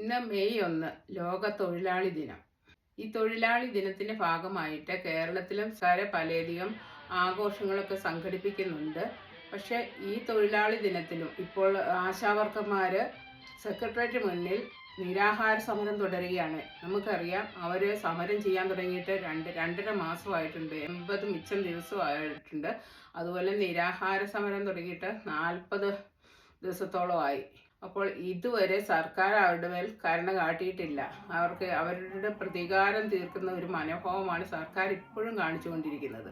ഇന്ന് മെയ് ഒന്ന് ലോക തൊഴിലാളി ദിനം. ഈ തൊഴിലാളി ദിനത്തിന്റെ ഭാഗമായിട്ട് കേരളത്തിലും സാരെ പലയധികം ആഘോഷങ്ങളൊക്കെ സംഘടിപ്പിക്കുന്നുണ്ട്. പക്ഷെ ഈ തൊഴിലാളി ദിനത്തിലും ഇപ്പോൾ ആശാവർക്കർമാര് സെക്രട്ടേറിയറ്റ് മുന്നിൽ നിരാഹാര സമരം തുടരുകയാണ്. നമുക്കറിയാം അവർ സമരം ചെയ്യാൻ തുടങ്ങിയിട്ട് രണ്ട് രണ്ടര മാസമായിട്ടുണ്ട്. എൺപത് മിച്ചം ദിവസമായിട്ടുണ്ട്. അതുപോലെ നിരാഹാര സമരം തുടങ്ങിയിട്ട് നാൽപ്പത് ദിവസത്തോളമായി. അപ്പോൾ ഇതുവരെ സർക്കാർ അവരുടെ മേൽ കരുണ കാട്ടിയിട്ടില്ല. അവർക്ക് അവരുടെ പ്രതികാരം തീർക്കുന്ന ഒരു മനോഭാവമാണ് സർക്കാർ ഇപ്പോഴും കാണിച്ചുകൊണ്ടിരിക്കുന്നത്.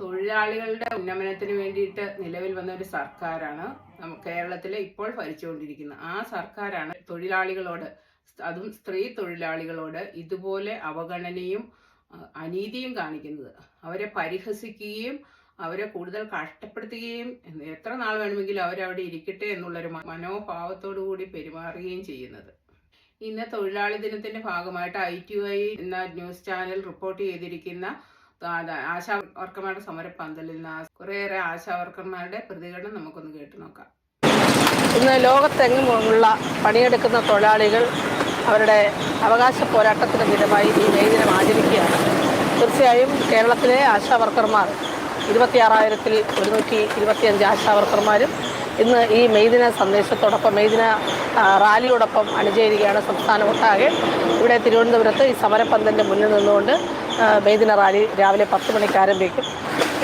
തൊഴിലാളികളുടെ ഉന്നമനത്തിന് വേണ്ടിയിട്ട് നിലവിൽ വന്ന ഒരു സർക്കാരാണ് കേരളത്തിലെ ഇപ്പോൾ ഭരിച്ചുകൊണ്ടിരിക്കുന്നത്. ആ സർക്കാരാണ് തൊഴിലാളികളോട് അതും സ്ത്രീ തൊഴിലാളികളോട് ഇതുപോലെ അവഗണനയും അനീതിയും കാണിക്കുന്നത്. അവരെ പരിഹസിക്കുകയും അവരെ കൂടുതൽ കഷ്ടപ്പെടുത്തുകയും എത്ര നാൾ വേണമെങ്കിലും അവരവിടെ ഇരിക്കട്ടെ എന്നുള്ളൊരു മനോഭാവത്തോടു കൂടി പെരുമാറുകയും ചെയ്യുന്നത്. ഇന്ന് തൊഴിലാളി ദിനത്തിന്റെ ഭാഗമായിട്ട് ഐ ടി ഐ എന്ന ന്യൂസ് ചാനൽ റിപ്പോർട്ട് ചെയ്തിരിക്കുന്ന ആശാ വർക്കർമാരുടെ സമരപ്പന്തലിൽ നിന്ന് കുറേയേറെ ആശാ വർക്കർമാരുടെ പ്രതികരണം നമുക്കൊന്ന് കേട്ടു നോക്കാം. ഇന്ന് ലോകത്തെങ്ങുമുള്ള പണിയെടുക്കുന്ന തൊഴിലാളികൾ അവരുടെ അവകാശ പോരാട്ടത്തിന്റെ ദിനമായി ഈ മെയ് ദിനം ആചരിക്കുകയാണ്. തീർച്ചയായും കേരളത്തിലെ ആശാ വർക്കർമാർ ഇരുപത്തിയാറായിരത്തിൽ ഒരുന്നൂറ്റി ഇരുപത്തിയഞ്ച് ആശാവർക്കർമാരും ഇന്ന് ഈ മെയ്ദിന സന്ദേശത്തോടൊപ്പം മെയ്ദിന റാലിയോടൊപ്പം അണിചേരുകയാണ് സംസ്ഥാനം ഒട്ടാകെ. ഇവിടെ തിരുവനന്തപുരത്ത് ഈ സമരപന്തലിന്റെ മുന്നിൽ നിന്നുകൊണ്ട് മെയ്ദിന റാലി രാവിലെ പത്ത് മണിക്ക് ആരംഭിക്കും.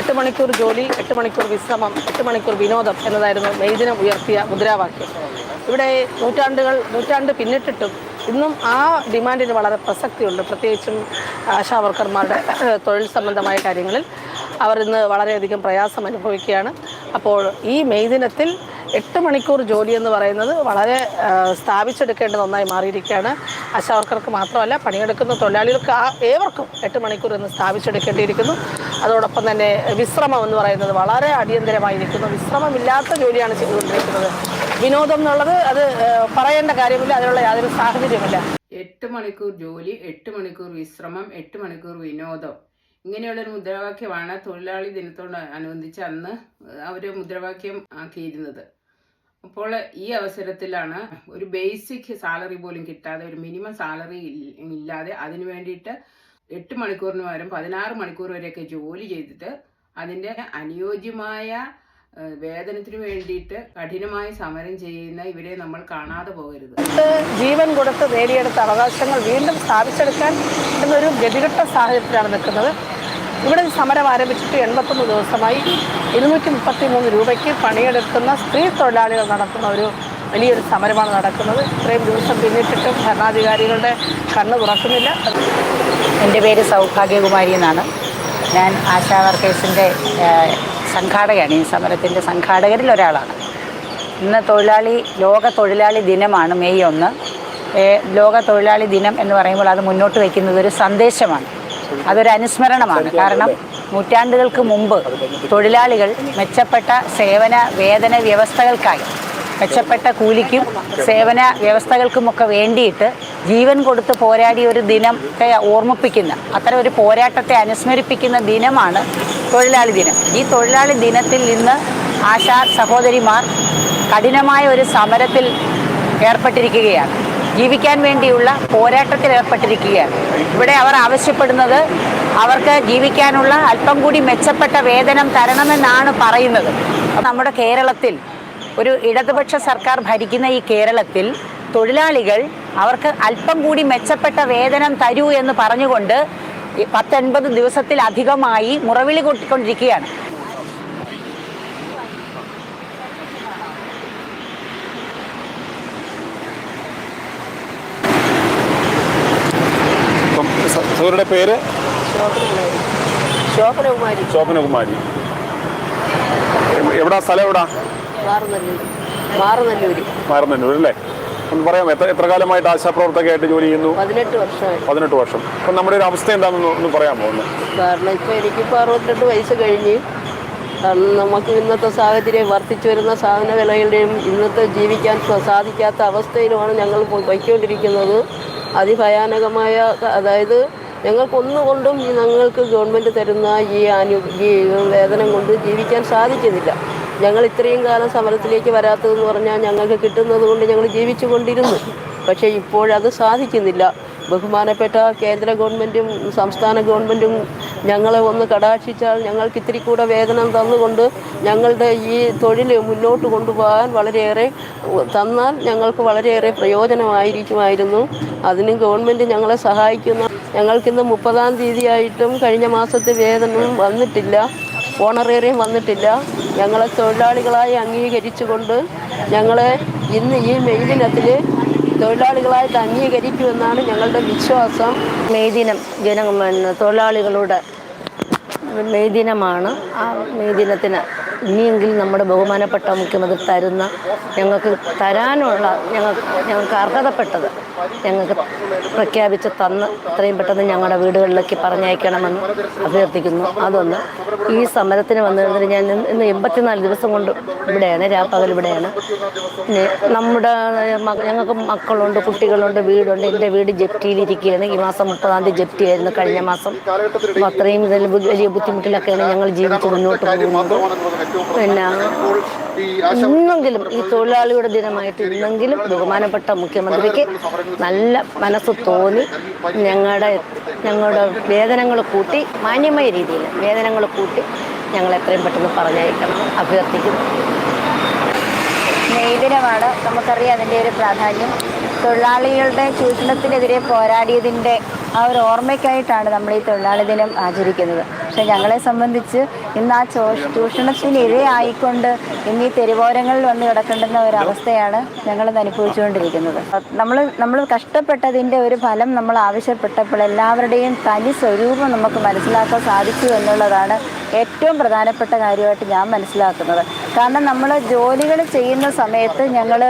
എട്ട് മണിക്കൂർ ജോലി എട്ട് മണിക്കൂർ വിശ്രമം എട്ട് മണിക്കൂർ വിനോദം എന്നതായിരുന്നു മെയ്ദിനം ഉയർത്തിയ മുദ്രാവാക്യം. ഇവിടെ നൂറ്റാണ്ടുകൾ നൂറ്റാണ്ട് പിന്നിട്ടിട്ടും ഇന്നും ആ ഡിമാൻഡിന് വളരെ പ്രസക്തിയുണ്ട്. പ്രത്യേകിച്ചും ആശാവർക്കർമാരുടെ തൊഴിൽ സംബന്ധമായ കാര്യങ്ങളിൽ. അവർ ഇന്ന് വളരെയധികം പ്രയാസം അനുഭവിക്കുകയാണ്. അപ്പോൾ ഈ മെയ് ദിനത്തിൽ എട്ട് മണിക്കൂർ ജോലി എന്ന് പറയുന്നത് വളരെ സ്ഥാപിച്ചെടുക്കേണ്ടത് സ്ഥാപിച്ചെടുക്കേണ്ട ഒന്നായി മാറിയിരിക്കുകയാണ്. ആശാവർക്കർക്ക് മാത്രമല്ല പണിയെടുക്കുന്ന തൊഴിലാളികൾക്ക് ആ ഏവർക്കും എട്ട് മണിക്കൂർ എന്ന് സ്ഥാപിച്ചെടുക്കേണ്ടിയിരിക്കുന്നു. അതോടൊപ്പം തന്നെ വിശ്രമം എന്ന് പറയുന്നത് വളരെ അടിയന്തരമായിരിക്കുന്നു വിശ്രമമില്ലാത്ത ജോലിയാണ് ചെയ്തുകൊണ്ടിരിക്കുന്നത്. വിനോദം എന്നുള്ളത് അത് പറയേണ്ട കാര്യമില്ല അതിനുള്ള യാതൊരു സാഹചര്യമില്ല എട്ട് മണിക്കൂർ ജോലി എട്ട് മണിക്കൂർ വിശ്രമം എട്ട് മണിക്കൂർ വിനോദം. ഇങ്ങനെയുള്ളൊരു മുദ്രാവാക്യമാണ് തൊഴിലാളി ദിനത്തോട് അനുബന്ധിച്ച് അന്ന് അവർ മുദ്രാവാക്യം ആക്കിയിരുന്നത്. അപ്പോൾ ഈ അവസരത്തിലാണ് ഒരു ബേസിക് സാലറി പോലും കിട്ടാതെ ഒരു മിനിമം സാലറി ഇല്ലാതെ അതിനു വേണ്ടിയിട്ട് എട്ട് മണിക്കൂറിന് പകരം പതിനാറ് മണിക്കൂർ വരെയൊക്കെ ജോലി ചെയ്തിട്ട് അതിന്റെ അനുയോജ്യമായ വേതനത്തിന് വേണ്ടിയിട്ട് കഠിനമായി സമരം ചെയ്യുന്ന ഇവരെ നമ്മൾ കാണാതെ പോകരുത്. ജീവൻ കൊടുത്ത് നേടിയെടുത്ത അവകാശങ്ങൾ വീണ്ടും സ്ഥാപിച്ചെടുക്കാൻ എന്നൊരു ഗതികെട്ട സാഹചര്യത്തിലാണ് നിൽക്കുന്നത്. ഇവിടെ സമരം ആരംഭിച്ചിട്ട് എൺപത്തൊന്ന് ദിവസമായി ഇരുന്നൂറ്റി മുപ്പത്തി മൂന്ന് രൂപയ്ക്ക് പണിയെടുക്കുന്ന സ്ത്രീ തൊഴിലാളികൾ നടത്തുന്ന ഒരു വലിയൊരു സമരമാണ് നടക്കുന്നത്. ഇത്രയും ദിവസം പിന്നിട്ടിട്ടും ഭരണാധികാരികളുടെ കണ്ണ് തുറക്കുന്നില്ല. എന്റെ പേര് സൗഭാഗ്യകുമാരി എന്നാണ്. ഞാൻ ആശാ വർക്കേഴ്സിന്റെ സംഘാടകയാണ്. ഈ സമരത്തിന്റെ സംഘാടകരിൽ ഒരാളാണ്. ഇന്ന് തൊഴിലാളി ലോക തൊഴിലാളി ദിനമാണ് മെയ് ഒന്ന്. ലോക തൊഴിലാളി ദിനം എന്ന് പറയുമ്പോൾ അത് മുന്നോട്ട് വയ്ക്കുന്നത് ഒരു സന്ദേശമാണ്. അതൊരു അനുസ്മരണമാണ്. കാരണം നൂറ്റാണ്ടുകൾക്ക് മുമ്പ് തൊഴിലാളികൾ മെച്ചപ്പെട്ട സേവന വേതന വ്യവസ്ഥകൾക്കായി മെച്ചപ്പെട്ട കൂലിക്കും സേവന വ്യവസ്ഥകൾക്കുമൊക്കെ വേണ്ടിയിട്ട് ജീവൻ കൊടുത്ത് പോരാടിയ ഒരു ദിനത്തെ ഓർമ്മിപ്പിക്കുന്ന അത്തരം ഒരു പോരാട്ടത്തെ അനുസ്മരിപ്പിക്കുന്ന ദിനമാണ് തൊഴിലാളി ദിനം. ഈ തൊഴിലാളി ദിനത്തിൽ നിന്ന് ആശാ സഹോദരിമാർ കഠിനമായ ഒരു സമരത്തിൽ ഏർപ്പെട്ടിരിക്കുകയാണ്. ജീവിക്കാൻ വേണ്ടിയുള്ള പോരാട്ടത്തിൽ ഏർപ്പെട്ടിരിക്കുകയാണ്. ഇവിടെ അവർ ആവശ്യപ്പെടുന്നത് അവർക്ക് ജീവിക്കാനുള്ള അല്പം കൂടി മെച്ചപ്പെട്ട വേതനം തരണമെന്നാണ് പറയുന്നത്. നമ്മുടെ കേരളത്തിൽ ഒരു ഇടതുപക്ഷ സർക്കാർ ഭരിക്കുന്ന ഈ കേരളത്തിൽ തൊഴിലാളികൾ അവർക്ക് അല്പം കൂടി മെച്ചപ്പെട്ട വേതനം തരൂ എന്ന് പറഞ്ഞുകൊണ്ട് പത്തൊൻപത് ദിവസത്തിലധികമായി മുറവിളി കൊട്ടിക്കൊണ്ടിരിക്കുകയാണ്. പേര്? ശോഭനകുമാരി. ശോഭനകുമാരി. എവ്- എവിടാ സ്ഥലം എവിടാ? മാറുന്നല്ലൂര്. മാറുന്നല്ലൂര് അല്ലേ? ഒന്ന് പറയാം. എത്ര എത്ര കാലമായിട്ട് ആശാപ്രവർത്തകയായിട്ട് ജോലി ചെയ്യുന്നു? പതിനെട്ട് വർഷമായി. പതിനെട്ട് വർഷം. അപ്പം നമ്മുടെ ഒരു അവസ്ഥ എന്താണെന്ന് ഒന്ന് പറയാമോ ഒന്ന്? കാരണം ഇപ്പോൾ എനിക്കിപ്പോൾ അറുപത്തെട്ട് വയസ്സ് കഴിഞ്ഞ്. കാരണം നമുക്ക് ഇന്നത്തെ സാഹചര്യം വർദ്ധിച്ചു വരുന്ന സാധന വിലകളുടെയും ഇന്നത്തെ ജീവിക്കാൻ സാധിക്കാത്ത അവസ്ഥയിലുമാണ് ഞങ്ങൾ പോയി- പോയിക്കൊണ്ടിരിക്കുന്നത്. അതിഭയാനകമായ അതായത് ഞങ്ങൾക്കൊന്നുകൊണ്ടും ഈ ഞങ്ങൾക്ക് ഗവൺമെന്റ് തരുന്ന ഈ അനു ഈ വേതനം കൊണ്ട് ജീവിക്കാൻ സാധിക്കുന്നില്ല. ഞങ്ങൾ ഇത്രയും കാലം സമരത്തിലേക്ക് വരാത്തതെന്ന് പറഞ്ഞാൽ ഞങ്ങൾക്ക് കിട്ടുന്നത് കൊണ്ട് ഞങ്ങൾ ജീവിച്ചു കൊണ്ടിരുന്നു പക്ഷേ ഇപ്പോഴത് സാധിക്കുന്നില്ല. ബഹുമാനപ്പെട്ട കേന്ദ്ര ഗവൺമെന്റും സംസ്ഥാന ഗവൺമെന്റും ഞങ്ങളെ ഒന്ന് കടാക്ഷിച്ചാൽ ഞങ്ങൾക്ക് ഇത്തിരി കൂടെ വേതനം തന്നുകൊണ്ട് ഞങ്ങളുടെ ഈ തൊഴിൽ മുന്നോട്ട് കൊണ്ടുപോകാൻ വളരെയേറെ തന്നാൽ ഞങ്ങൾക്ക് വളരെയേറെ പ്രയോജനമായിരിക്കുമായിരുന്നു. അതിന് ഗവൺമെന്റ് ഞങ്ങളെ സഹായിക്കുന്ന ഞങ്ങൾക്കിന്ന് മുപ്പതാം തീയതിയായിട്ടും കഴിഞ്ഞ മാസത്തെ വേതനവും വന്നിട്ടില്ല. ഓണറേറിയം വന്നിട്ടില്ല. ഞങ്ങളെ തൊഴിലാളികളായി അംഗീകരിച്ചുകൊണ്ട് ഞങ്ങളെ ഇന്ന് ഈ മെയിലിനത്തിൽ തൊഴിലാളികളായിട്ട് അംഗീകരിക്കുമെന്നാണ് ഞങ്ങളുടെ വിശ്വാസം. മെയ് ദിനം ജന തൊഴിലാളികളുടെ മെയ് ദിനമാണ് ആ മെയ് ദിനത്തിന് ഇനിയെങ്കിലും നമ്മുടെ ബഹുമാനപ്പെട്ട മുഖ്യമന്ത്രി തരുന്ന ഞങ്ങൾക്ക് തരാനുള്ള ഞങ്ങൾക്ക് ഞങ്ങൾക്ക് അർഹതപ്പെട്ടത്. ഞങ്ങൾക്ക് പ്രഖ്യാപിച്ച് തന്ന് എത്രയും പെട്ടെന്ന് ഞങ്ങളുടെ വീടുകളിലേക്ക് പറഞ്ഞയക്കണമെന്ന് അഭ്യർത്ഥിക്കുന്നു. അതൊന്ന്. ഈ സമരത്തിന് വന്നിരുന്നതിന് ഞാൻ ഇന്ന് എൺപത്തിനാല് ദിവസം കൊണ്ട് ഇവിടെയാണ് രാപ്പകൽ ഇവിടെയാണ്. പിന്നെ നമ്മുടെ ഞങ്ങൾക്ക് മക്കളുണ്ട് കുട്ടികളുണ്ട് വീടുണ്ട്. എന്റെ വീട് ജപ്തിയിലിരിക്കുകയാണ്. ഈ മാസം മുപ്പതാം തീയതി ജപ്തിയായിരുന്നു കഴിഞ്ഞ മാസം. അപ്പോൾ അത്രയും വലിയ ബുദ്ധിമുട്ടിലൊക്കെയാണ് ഞങ്ങൾ ജീവിച്ച് മുന്നോട്ട് പോകുന്നത്. പിന്നെ ഇന്നെങ്കിലും ഈ തൊഴിലാളിയുടെ ദിനമായിട്ട് ഇന്നെങ്കിലും ബഹുമാനപ്പെട്ട മുഖ്യമന്ത്രിക്ക് നല്ല മനസ്സ് തോന്നി ഞങ്ങളുടെ ഞങ്ങളുടെ വേതനങ്ങൾ കൂട്ടി മാന്യമായ രീതിയിൽ വേതനങ്ങൾ കൂട്ടി ഞങ്ങൾ എത്രയും പെട്ടെന്ന് പറഞ്ഞയക്കണം. അഭ്യർത്ഥിക്കുന്നു. നെയ്തിനമാണ് നമുക്കറിയാം അതിന്റെ ഒരു പ്രാധാന്യം. തൊഴിലാളികളുടെ ചൂഷണത്തിനെതിരെ പോരാടിയതിന്റെ ആ ഒരു ഓർമ്മയ്ക്കായിട്ടാണ് നമ്മൾ ഈ തൊഴിലാളി ദിനം ആചരിക്കുന്നത്. പക്ഷേ ഞങ്ങളെ സംബന്ധിച്ച് ഇന്ന് ആ ചോ ചൂഷണത്തിനിരയായിക്കൊണ്ട് ഇന്ന് ഈ തെരുവോരങ്ങളിൽ വന്ന് കിടക്കേണ്ടുന്ന ഒരവസ്ഥയാണ് ഞങ്ങളിന്ന് അനുഭവിച്ചുകൊണ്ടിരിക്കുന്നത്. നമ്മൾ നമ്മൾ കഷ്ടപ്പെട്ടതിന്റെ ഒരു ഫലം നമ്മൾ ആവശ്യപ്പെട്ടപ്പോൾ എല്ലാവരുടെയും തനി സ്വരൂപം നമുക്ക് മനസ്സിലാക്കാൻ സാധിച്ചു എന്നുള്ളതാണ് ഏറ്റവും പ്രധാനപ്പെട്ട കാര്യമായിട്ട് ഞാൻ മനസ്സിലാക്കുന്നത്. കാരണം നമ്മൾ ജോലികൾ ചെയ്യുന്ന സമയത്ത് ഞങ്ങൾ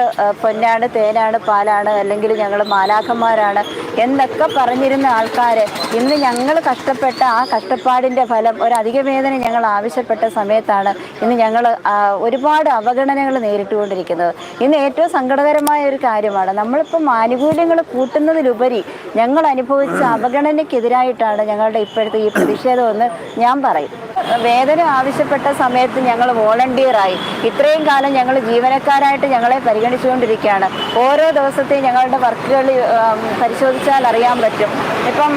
പൊന്നാണ് തേനാണ് പാലാണ് അല്ലെങ്കിൽ ഞങ്ങൾ മാലാഖന്മാരാണ് എന്നൊക്കെ പറഞ്ഞിരുന്ന ആൾക്കാർ ഇന്ന് ഞങ്ങൾ കഷ്ടപ്പെട്ട ആ കഷ്ടപ്പാടിന്റെ ഫലം ഒരു അധിക വേദന ഞങ്ങൾ ആവശ്യപ്പെട്ട സമയത്താണ് ഇന്ന് ഞങ്ങൾ ഒരുപാട് അവഗണനകൾ നേരിട്ടുകൊണ്ടിരിക്കുന്നത്. ഇന്ന് ഏറ്റവും സങ്കടകരമായ ഒരു കാര്യമാണ് നമ്മളിപ്പം ആനുകൂല്യങ്ങൾ കൂട്ടുന്നതിലുപരി ഞങ്ങൾ അനുഭവിച്ച അവഗണനയ്ക്കെതിരായിട്ടാണ് ഞങ്ങളുടെ ഇപ്പോഴത്തെ ഈ പ്രതിഷേധമെന്ന് ഞാൻ പറയും. വേദന ആവശ്യപ്പെട്ട സമയത്ത് ഞങ്ങൾ വോളണ്ടിയറായി. ഇത്രയും കാലം ഞങ്ങൾ ജീവനക്കാരായിട്ട് ഞങ്ങളെ പരിഗണിച്ചുകൊണ്ടിരിക്കുകയാണ്. ഓരോ ദിവസത്തെയും ഞങ്ങളുടെ വർക്കുകൾ പരിശോധിച്ചാൽ അറിയാൻ പറ്റും. ഇപ്പം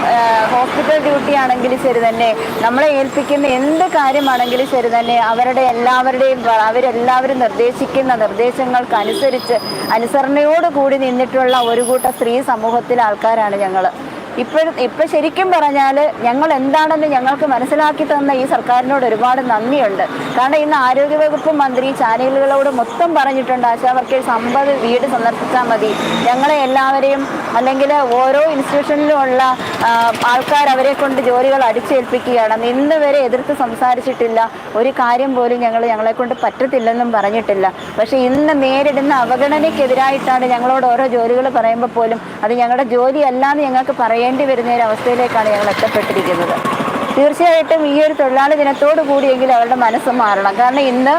ഹോസ്പിറ്റൽ ഡ്യൂട്ടി ആണെങ്കിലും ശരി തന്നെ. നമ്മളെ ഏൽപ്പിക്കുന്ന എന്ത് കാര്യമാണെങ്കിലും ശരി തന്നെ. അവരുടെ എല്ലാവരുടെയും അവരെല്ലാവരും നിർദ്ദേശിക്കുന്ന നിർദ്ദേശങ്ങൾക്ക് അനുസരിച്ച് അനുസരണയോട് കൂടി നിന്നിട്ടുള്ള ഒരു കൂട്ടം സ്ത്രീ സമൂഹത്തിലെ ആൾക്കാരാണ് ഞങ്ങൾ ഇപ്പോഴും ഇപ്പം ശരിക്കും പറഞ്ഞാൽ ഞങ്ങൾ എന്താണെന്ന് ഞങ്ങൾക്ക് മനസ്സിലാക്കി തന്ന ഈ സർക്കാരിനോട് ഒരുപാട് നന്ദിയുണ്ട്. കാരണം ഇന്ന് ആരോഗ്യവകുപ്പ് മന്ത്രി ചാനലുകളോട് മൊത്തം പറഞ്ഞിട്ടുണ്ട് ആശാ വർക്കേഴ്സ് അമ്പത് വീട് സന്ദർശിച്ചാൽ മതി. ഞങ്ങളെ എല്ലാവരെയും അല്ലെങ്കിൽ ഓരോ ഇൻസ്റ്റിറ്റ്യൂഷനിലുമുള്ള ആൾക്കാർ അവരെ കൊണ്ട് ജോലികൾ അടിച്ചേൽപ്പിക്കുകയാണ്. ഇന്ന് വരെ എതിർത്ത് സംസാരിച്ചിട്ടില്ല. ഒരു കാര്യം പോലും ഞങ്ങൾ ഞങ്ങളെ കൊണ്ട് പറ്റത്തില്ലെന്നും പറഞ്ഞിട്ടില്ല. പക്ഷേ ഇന്ന് നേരിടുന്ന അവഗണനയ്ക്കെതിരായിട്ടാണ് ഞങ്ങളോട് ഓരോ ജോലികൾ പറയുമ്പോൾ പോലും അത് ഞങ്ങളുടെ ജോലിയല്ലാന്ന് ഞങ്ങൾക്ക് പറയേണ്ടി വരുന്ന ഒരു അവസ്ഥയിലേക്കാണ് ഞങ്ങൾ എത്തപ്പെട്ടിരിക്കുന്നത്. തീർച്ചയായിട്ടും ഈ ഒരു തൊഴിലാളി ദിനത്തോടു കൂടിയെങ്കിലും അവരുടെ മനസ്സ് മാറണം. കാരണം ഇന്ന്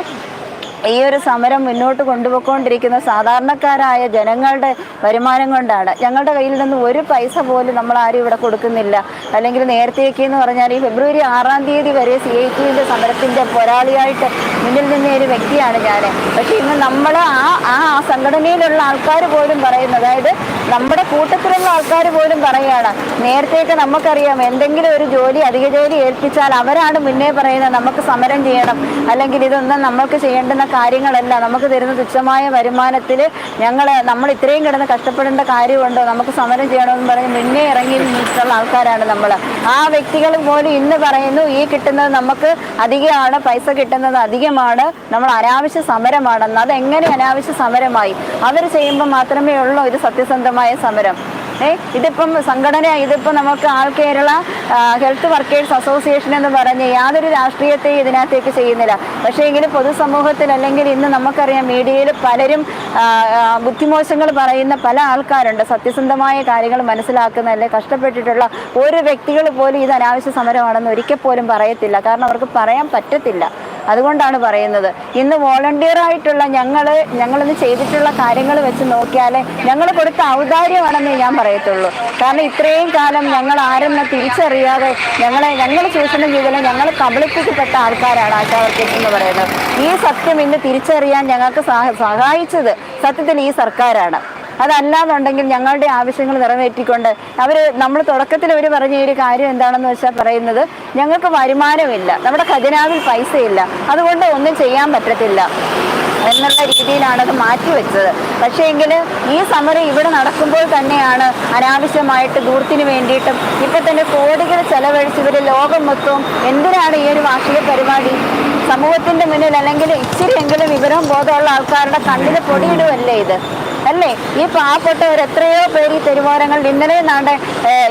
ഈ ഒരു സമരം മുന്നോട്ട് കൊണ്ടുപോയിക്കൊണ്ടിരിക്കുന്ന സാധാരണക്കാരായ ജനങ്ങളുടെ വരുമാനം കൊണ്ടാണ്. ഞങ്ങളുടെ കയ്യിൽ നിന്ന് ഒരു പൈസ പോലും നമ്മൾ ആരും ഇവിടെ കൊടുക്കുന്നില്ല. അല്ലെങ്കിൽ നേരത്തേക്ക് എന്ന് പറഞ്ഞാൽ ഈ ഫെബ്രുവരി ആറാം തീയതി വരെ സി ഐ ടിയുടെ സമരത്തിന്റെ പോരാളിയായിട്ട് മുന്നിൽ നിന്ന ഒരു വ്യക്തിയാണ് ഞാൻ. പക്ഷേ ഇന്ന് നമ്മൾ ആ ആ സംഘടനയിലുള്ള ആൾക്കാർ പോലും പറയുന്നത് അതായത് നമ്മുടെ കൂട്ടത്തിലുള്ള ആൾക്കാർ പോലും പറയുകയാണ് നേരത്തേക്ക് നമുക്കറിയാം എന്തെങ്കിലും ഒരു ജോലി അധിക ജോലി ഏൽപ്പിച്ചാൽ അവരാണ് മുന്നേ പറയുന്നത് നമുക്ക് സമരം ചെയ്യണം. അല്ലെങ്കിൽ ഇതൊന്നും നമുക്ക് ചെയ്യേണ്ടുന്ന കാര്യങ്ങളല്ല നമുക്ക് തരുന്ന തുച്ഛമായ വരുമാനത്തിൽ ഞങ്ങൾ നമ്മൾ ഇത്രയും കിടന്ന് കഷ്ടപ്പെടേണ്ട കാര്യമുണ്ടോ? നമുക്ക് സമരം ചെയ്യണമെന്ന് പറഞ്ഞ് മുന്നേ ഇറങ്ങി നിന്നിട്ടുള്ള ആൾക്കാരാണ് നമ്മൾ ആ വ്യക്തികൾ പോലും ഇന്ന് പറയുന്നു ഈ കിട്ടുന്നത് നമുക്ക് അധികമാണ് പൈസ കിട്ടുന്നത് അധികമാണ് നമ്മൾ അനാവശ്യ സമരമാണെന്ന്. അതെങ്ങനെ അനാവശ്യ സമരമായി? അവർ ചെയ്യുമ്പോൾ മാത്രമേ ഉള്ളൂ ഇത് സത്യസന്ധമായ സമരം. ഇതിപ്പം സംഘടന ഇതിപ്പം നമുക്ക് all Kerala health workers association എന്ന് പറഞ്ഞ് യാതൊരു രാഷ്ട്രീയത്തെയും ഇതിനകത്തേക്ക് ചെയ്യുന്നില്ല. പക്ഷേ എങ്കിലും പൊതുസമൂഹത്തിൽ അല്ലെങ്കിൽ ഇന്ന് നമുക്കറിയാം മീഡിയയിൽ പലരും ബുദ്ധിമോശങ്ങൾ പറയുന്ന പല ആൾക്കാരുണ്ട്. സത്യസന്ധമായ കാര്യങ്ങൾ മനസ്സിലാക്കുന്ന അല്ലെ കഷ്ടപ്പെട്ടിട്ടുള്ള ഒരു വ്യക്തികൾ പോലും ഇത് അനാവശ്യ സമരമാണെന്ന് ഒരിക്കൽ പോലും പറയത്തില്ല. കാരണം അവർക്ക് പറയാൻ പറ്റത്തില്ല. അതുകൊണ്ടാണ് പറയുന്നത്. ഇന്ന് വോളണ്ടിയർ ആയിട്ടുള്ള ഞങ്ങൾ ഞങ്ങളിന്ന് ചെയ്തിട്ടുള്ള കാര്യങ്ങൾ വെച്ച് നോക്കിയാൽ ഞങ്ങൾ കൊടുത്ത ഔദാര്യമാണെന്ന് ഞാൻ പറയത്തുള്ളൂ. കാരണം ഇത്രയും കാലം ഞങ്ങൾ ആരെന്ന് തിരിച്ചറിയാതെ ഞങ്ങളെ ഞങ്ങൾ ചൂഷണം ചെയ്തില്ല ഞങ്ങൾ കബളിപ്പിക്കപ്പെട്ട ആൾക്കാരാണ് ആശാവർക്കേഴ്സ് എന്ന് പറയുന്നത്. ഈ സത്യം ഇന്ന് തിരിച്ചറിയാൻ ഞങ്ങൾക്ക് സഹായിച്ചത് സത്യത്തിൽ ഈ സർക്കാരാണ്. അതല്ലാന്നുണ്ടെങ്കിൽ ഞങ്ങളുടെ ആവശ്യങ്ങൾ നിറവേറ്റിക്കൊണ്ട് അവർ നമ്മൾ തുടക്കത്തിൽ അവർ പറഞ്ഞ ഒരു കാര്യം എന്താണെന്ന് വെച്ചാൽ പറയുന്നത് ഞങ്ങൾക്ക് വരുമാനമില്ല നമ്മുടെ ഖജനാവിൽ പൈസയില്ല അതുകൊണ്ട് ഒന്നും ചെയ്യാൻ പറ്റത്തില്ല എന്നുള്ള രീതിയിലാണ് അത് മാറ്റിവെച്ചത് പക്ഷേ എങ്കിൽ ഈ സമരം ഇവിടെ നടക്കുമ്പോൾ തന്നെയാണ് അനാവശ്യമായിട്ട് ദൂരത്തിന് വേണ്ടിയിട്ടും ഇപ്പം തന്നെ കോടികൾ ചെലവഴിച്ചവർ ലോകം മൊത്തവും എന്തിനാണ് ഈ ഒരു വാർഷിക പരിപാടി? സമൂഹത്തിന്റെ മുന്നിൽ അല്ലെങ്കിൽ ഇച്ചിരിയെങ്കിലും വിവരം ബോധമുള്ള ആൾക്കാരുടെ കണ്ണിൽ പൊടിയിടുമല്ലേ ഇത്? അല്ലേ? ഈ പാവപ്പെട്ടവർ എത്രയോ പേര് ഈ തെരുവോരങ്ങളിൽ ഇന്നലെ നാണ്ട്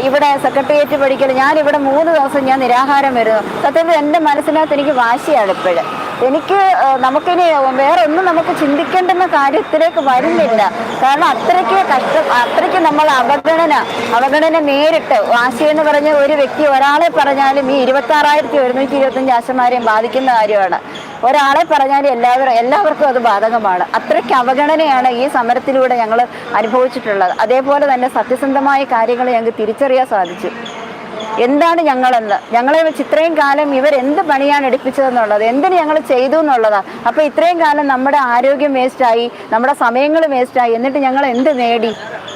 ഇവിടെ സെക്രട്ടേറിയറ്റ് പഠിക്കൽ ഞാൻ ഇവിടെ മൂന്ന് ദിവസം ഞാൻ നിരാഹാരം വരുന്നു. സത്യത്തിൽ എന്റെ മനസ്സിനകത്ത് എനിക്ക് വാശിയാണ് ഇപ്പോഴും. എനിക്ക് നമുക്കിനി വേറെ ഒന്നും നമുക്ക് ചിന്തിക്കേണ്ടുന്ന കാര്യത്തിലേക്ക് വരുന്നില്ല. കാരണം അത്രയ്ക്ക് കഷ്ട അത്രയ്ക്ക് നമ്മൾ അവഗണന അവഗണന നേരിട്ട്. വാശി എന്ന് പറഞ്ഞ ഒരു വ്യക്തി ഒരാളെ പറഞ്ഞാലും ഈ ഇരുപത്തി ആറായിരത്തി ഒരുന്നൂറ്റി ഇരുപത്തഞ്ച് ആശമാരെയും ബാധിക്കുന്ന കാര്യമാണ്. ഒരാളെ പറഞ്ഞാലും എല്ലാവരും എല്ലാവർക്കും അത് ബാധകമാണ്. അത്രയ്ക്ക് അവഗണനയാണ് ഈ സമരത്തിലൂടെ ഞങ്ങൾ അനുഭവിച്ചിട്ടുള്ളത്. അതേപോലെ തന്നെ സത്യസന്ധമായ കാര്യങ്ങൾ ഞങ്ങൾക്ക് തിരിച്ചറിയാൻ സാധിച്ചു. എന്താണ് ഞങ്ങളെന്ന്? ഞങ്ങളെ വെച്ച് ഇത്രയും കാലം ഇവർ എന്ത് പണിയാണ് എടുപ്പിച്ചതെന്നുള്ളത്? എന്തിന് ഞങ്ങൾ ചെയ്തു എന്നുള്ളതാണ് അപ്പോൾ ഇത്രയും കാലം നമ്മുടെ ആരോഗ്യം വേസ്റ്റായി നമ്മുടെ സമയങ്ങൾ വേസ്റ്റായി. എന്നിട്ട് ഞങ്ങൾ എന്ത് നേടി?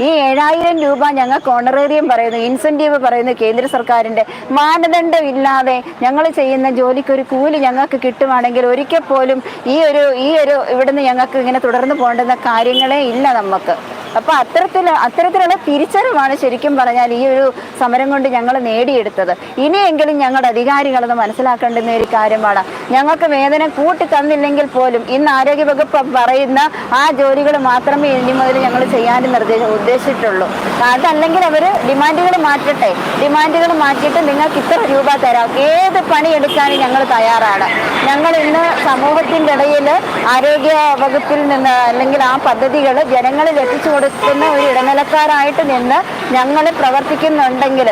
ഈ ഏഴായിരം രൂപ ഞങ്ങൾക്ക് ഓണറേറിയം പറയുന്നു ഇൻസെന്റീവ് പറയുന്നു കേന്ദ്ര സർക്കാരിന്റെ. മാനദണ്ഡം ഇല്ലാതെ ഞങ്ങൾ ചെയ്യുന്ന ജോലിക്കൊരു കൂലി ഞങ്ങൾക്ക് കിട്ടുവാണെങ്കിൽ ഒരിക്കൽ പോലും ഈ ഒരു ഈ ഒരു ഇവിടുന്ന് ഞങ്ങൾക്ക് ഇങ്ങനെ തുടർന്ന് പോകേണ്ടുന്ന കാര്യങ്ങളേ ഇല്ല നമുക്ക്. അപ്പൊ അത്തരത്തിൽ അത്തരത്തിലുള്ള തിരിച്ചറിവാണ് ശരിക്കും പറഞ്ഞാൽ ഈ ഒരു സമരം കൊണ്ട് ഞങ്ങൾ നേടിയെടുത്തത്. ഇനിയെങ്കിലും ഞങ്ങളുടെ അധികാരികളത് മനസ്സിലാക്കേണ്ടുന്ന ഒരു കാര്യമാണ്. ഞങ്ങൾക്ക് വേദന കൂട്ടി തന്നില്ലെങ്കിൽ പോലും ഇന്ന് ആരോഗ്യവകുപ്പ് പറയുന്ന ആ ജോലികൾ മാത്രമേ ഇനി മുതൽ ഞങ്ങൾ ചെയ്യാൻ നിർദ്ദേശം ഉദ്ദേശിച്ചിട്ടുള്ളൂ. അതല്ലെങ്കിൽ അവർ ഡിമാൻഡുകൾ മാറ്റട്ടെ. ഡിമാൻഡുകൾ മാറ്റിയിട്ട് നിങ്ങൾക്ക് ഇത്ര രൂപ തരാം. ഏത് പണി എടുക്കാനും ഞങ്ങൾ തയ്യാറാണ്. ഞങ്ങൾ ഇന്ന് സമൂഹത്തിന്റെ ഇടയിൽ ആരോഗ്യ വകുപ്പിൽ നിന്ന് അല്ലെങ്കിൽ ആ പദ്ധതികൾ ജനങ്ങളിൽ എത്തിച്ചു കൊടുക്കുന്ന ഒരു ഇടനിലക്കാരായിട്ട് നിന്ന് ഞങ്ങൾ പ്രവർത്തിക്കുന്നുണ്ടെങ്കിൽ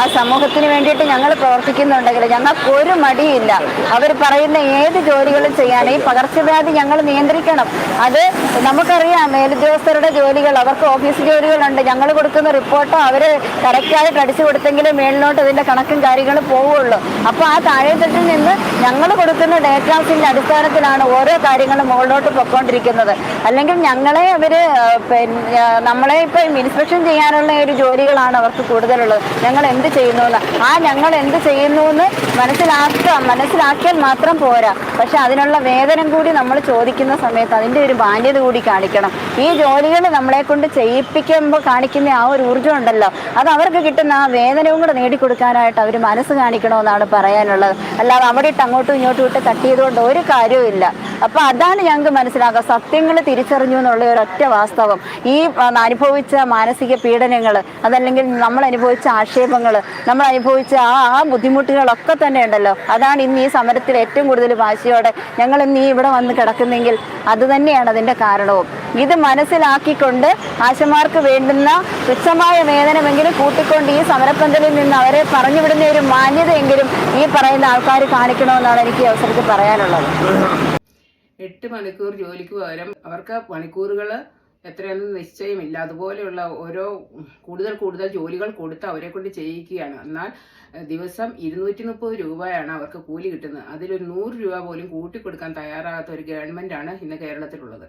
ആ സമൂഹത്തിന് വേണ്ടിയിട്ട് ഞങ്ങൾ പ്രവർത്തിക്കുന്നുണ്ടെങ്കിൽ ഞങ്ങൾക്ക് ഒരു മടിയില്ല. അവർ പറയുന്ന ഏത് ജോലികളും ചെയ്യാൻ. ഈ പകർച്ചവ്യാധി ഞങ്ങൾ നിയന്ത്രിക്കണം. അത് നമുക്കറിയാം മേലുദ്യോഗസ്ഥരുടെ ജോലികൾ അവർക്ക് ഓഫീസ് ജോലികളുണ്ട്. ഞങ്ങൾ കൊടുക്കുന്ന റിപ്പോർട്ടോ അവർ കറക്റ്റായിട്ട് അടിച്ചു കൊടുത്തെങ്കിലും മേളിലോട്ട് ഇതിന്റെ കണക്കും കാര്യങ്ങളും പോവുള്ളൂ അപ്പോൾ ആ താഴെത്തട്ടിൽ നിന്ന് ഞങ്ങൾ കൊടുക്കുന്ന ഡേറ്റാസിന്റെ അടിസ്ഥാനത്തിലാണ് ഓരോ കാര്യങ്ങളും മുകളിലോട്ട് പൊയ്ക്കൊണ്ടിരിക്കുന്നത്. അല്ലെങ്കിൽ ഞങ്ങളെ അവർ നമ്മളെ ഇപ്പം ഇൻസ്പെക്ഷൻ ചെയ്യാനുള്ള ഒരു ജോലികളാണ് അവർക്ക് കൂടുതലുള്ളത്. ഞങ്ങൾ എന്ത് ചെയ്യുന്നു ആ ഞങ്ങൾ എന്ത് ചെയ്യുന്നു എന്ന് മനസ്സിലാക്കുക മനസ്സിലാക്കിയാൽ മാത്രം പോരാ. പക്ഷെ അതിനുള്ള വേതനം കൂടി നമ്മൾ ചോദിക്കുന്ന സമയത്ത് അതിന്റെ ഒരു ബാല്യത കൂടി കാണിക്കണം. ഈ ജോലികൾ നമ്മളെ കൊണ്ട് ചെയ്യിപ്പിക്കുമ്പോൾ കാണിക്കുന്ന ആ ഒരു ഊർജം ഉണ്ടല്ലോ. അത് അവർക്ക് കിട്ടുന്ന ആ വേതനവും കൂടെ നേടിക്കൊടുക്കാനായിട്ട് അവർ മനസ്സ് കാണിക്കണമെന്നാണ് പറയാനുള്ളത്. അല്ലാതെ അവിടെ ഇട്ട് അങ്ങോട്ടും ഇങ്ങോട്ടും ഇട്ട് തട്ടിയതുകൊണ്ട് ഒരു കാര്യവും ഇല്ല. അപ്പൊ അതാണ് ഞങ്ങൾക്ക് മനസ്സിലാക്കുക സത്യങ്ങൾ തിരിച്ചറിഞ്ഞു എന്നുള്ള ഒരൊറ്റ വാസ്തവം. ഈ അനുഭവിച്ച മാനസിക പീഡനങ്ങൾ അതല്ലെങ്കിൽ നമ്മൾ അനുഭവിച്ച ആക്ഷേപങ്ങൾ നമ്മൾ അനുഭവിച്ച ആ ആ ബുദ്ധിമുട്ടുകളൊക്കെ തന്നെ ഉണ്ടല്ലോ. അതാണ് ഇന്ന് ഈ സമരത്തിൽ ഏറ്റവും കൂടുതൽ വാശിയോടെ ഞങ്ങൾ ഇന്ന് ഈ ഇവിടെ വന്ന് കിടക്കുന്നെങ്കിൽ അത് തന്നെയാണ് അതിന്റെ കാരണവും. ഇത് മനസ്സിലാക്കിക്കൊണ്ട് ആശമാർക്ക് വേണ്ടുന്ന തുച്ഛമായ വേതനമെങ്കിലും കൂട്ടിക്കൊണ്ട് ഈ സമരപ്പന്തലിൽ നിന്ന് അവരെ പറഞ്ഞുവിടുന്ന ഒരു മാന്യതയെങ്കിലും ഈ പറയുന്ന ആൾക്കാർ കാണിക്കണമെന്നാണ് എനിക്ക് അവസരത്തിൽ പറയാനുള്ളത്. എട്ട് മണിക്കൂർ ജോലിക്ക് പകരം അവർക്ക് മണിക്കൂറുകൾ എത്രയെന്ന് നിശ്ചയമില്ല. അതുപോലെയുള്ള ഓരോ കൂടുതൽ കൂടുതൽ ജോലികൾ കൊടുത്ത് അവരെ കൊണ്ട് ചെയ്യിക്കുകയാണ്. എന്നാൽ ദിവസം ഇരുന്നൂറ്റി മുപ്പത് രൂപയാണ് അവർക്ക് കൂലി കിട്ടുന്നത്. അതിലൊരു നൂറ് രൂപ പോലും കൂട്ടിക്കൊടുക്കാൻ തയ്യാറാകാത്ത ഒരു ഗവൺമെന്റാണ് ഇന്ന് കേരളത്തിലുള്ളത്.